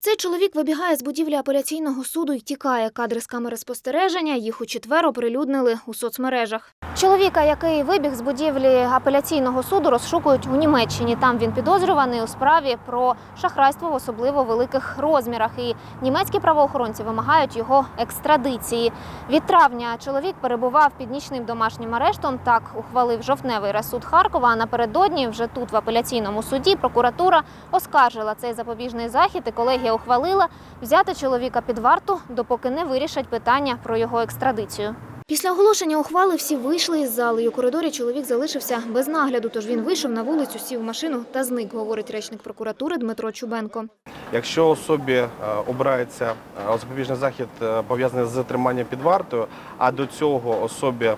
Цей чоловік вибігає з будівлі апеляційного суду і тікає. Кадри з камери спостереження їх у четвер оприлюднили у соцмережах. Чоловіка, який вибіг з будівлі апеляційного суду, розшукують у Німеччині. Там він підозрюваний у справі про шахрайство в особливо великих розмірах. І німецькі правоохоронці вимагають його екстрадиції. Від травня чоловік перебував під нічним домашнім арештом. Так ухвалив жовтневий райсуд Харкова. А напередодні вже тут, в апеляційному суді, прокуратура оскаржила цей запобіжний захід. І колегія ухвалила взяти чоловіка під варту, допоки не вирішать питання про його екстрадицію. Після оголошення ухвали всі вийшли із зали. І у коридорі чоловік залишився без нагляду. Тож він вийшов на вулицю, сів в машину та зник, говорить речник прокуратури Дмитро Чубенко. Якщо особі е, обирається е, запобіжний захід е, пов'язаний з триманням під вартою, а до цього особі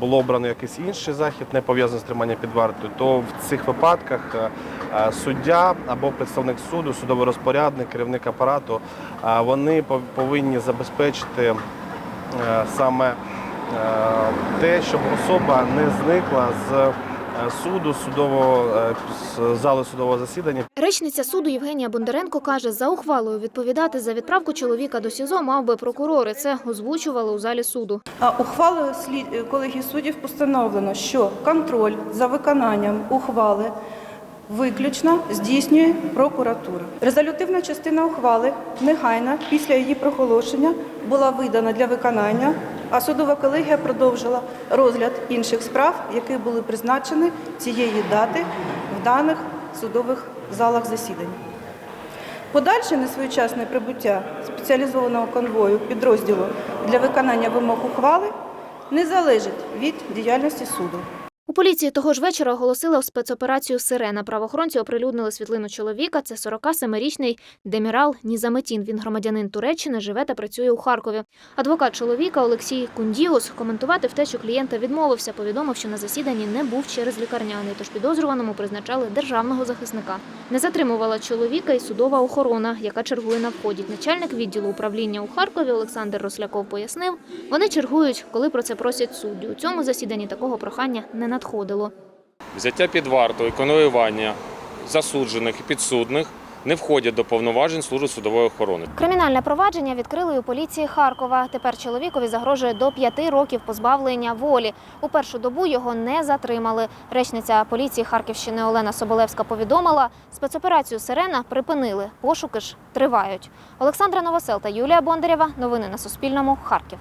було обрано якийсь інший захід, не пов'язаний з триманням під вартою, то в цих випадках суддя або представник суду, судовий розпорядник, керівник апарату, вони пов- повинні забезпечити саме те, щоб особа не зникла з е, суду, судового е, з зали судового засідання Речниця суду Євгенія Бондаренко каже, за ухвалою відповідати за відправку чоловіка до СІЗО мав би прокурор. І це озвучували у залі суду. А Ухвалою слід- е, колегії суддів постановлено, що контроль за виконанням ухвали виключно здійснює прокуратура. Резолютивна частина ухвали негайно після її проголошення була видана для виконання, а судова колегія продовжила розгляд інших справ, які були призначені цієї дати в даних судових залах засідань. Подальше несвоєчасне прибуття спеціалізованого конвою підрозділу для виконання вимог ухвали не залежить від діяльності суду. У поліції того ж вечора оголосили спецоперацію Сирена. Правоохоронці оприлюднили світлину чоловіка. Це 47-річний Демірал Нізаметін. Він громадянин Туреччини, живе та працює у Харкові. Адвокат чоловіка Олексій Кундіус коментувати втечу клієнта відмовився. Повідомив, що на засіданні не був через лікарняний, тож підозрюваному призначали державного захисника. Не затримувала чоловіка і судова охорона, яка чергує на вході. Начальник відділу управління у Харкові Олександр Росляков пояснив, вони чергують, коли про це просять судді. У цьому засіданні такого прохання не надходило. Взяття під варту і конвоювання засуджених і підсудних не входять до повноважень служби судової охорони. Кримінальне провадження відкрили у поліції Харкова. Тепер чоловікові загрожує до п'яти років позбавлення волі. У першу добу його не затримали. Речниця поліції Харківщини Олена Соболевська повідомила, спецоперацію Сирена припинили. Пошуки ж тривають. Олександра Новосел та Юлія Бондарєва. Новини на Суспільному. Харків.